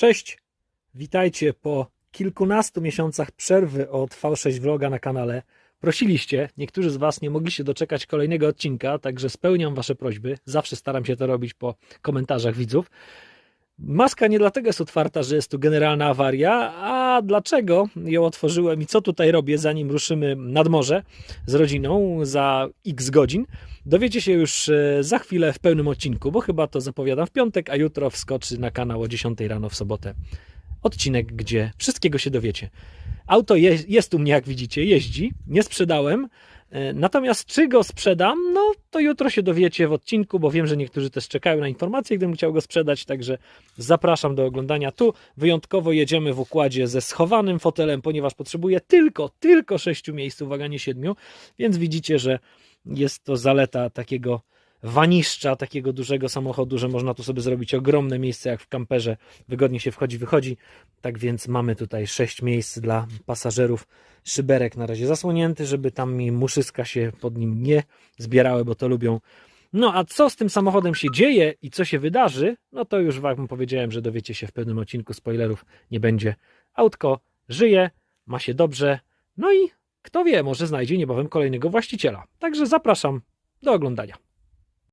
Cześć, witajcie po kilkunastu miesiącach przerwy od V6 Vloga na kanale. Prosiliście, niektórzy z Was nie mogli się doczekać kolejnego odcinka, także spełniam Wasze prośby. Zawsze staram się to robić po komentarzach widzów. Maska nie dlatego jest otwarta, że jest tu generalna awaria, a dlaczego ją otworzyłem i co tutaj robię, zanim ruszymy nad morze z rodziną za x godzin, dowiecie się już e, za chwilę w pełnym odcinku, bo chyba to zapowiadam w piątek, a jutro wskoczy na kanał o 10 rano w sobotę odcinek, gdzie wszystkiego się dowiecie. Auto je, jest u mnie, jak widzicie, jeździ, nie sprzedałem. E, Natomiast czy go sprzedam, no to jutro się dowiecie w odcinku, bo wiem, że niektórzy też czekają na informacje, gdybym chciał go sprzedać, także zapraszam do oglądania. Tu wyjątkowo jedziemy w układzie ze schowanym fotelem, ponieważ potrzebuję tylko, tylko sześciu miejsc, uwaga, nie siedmiu, więc widzicie, że jest to zaleta takiego waniszcza, takiego dużego samochodu, że można tu sobie zrobić ogromne miejsce jak w kamperze, wygodnie się wchodzi, wychodzi. Tak więc mamy tutaj sześć miejsc dla pasażerów. Szyberek na razie zasłonięty, żeby tam mi muszyska się pod nim nie zbierały, bo to lubią. No a co z tym samochodem się dzieje i co się wydarzy, no to już wam powiedziałem, że dowiecie się w pewnym odcinku, spoilerów nie będzie. Autko żyje, ma się dobrze, no i kto wie, może znajdzie niebawem kolejnego właściciela. Także zapraszam do oglądania.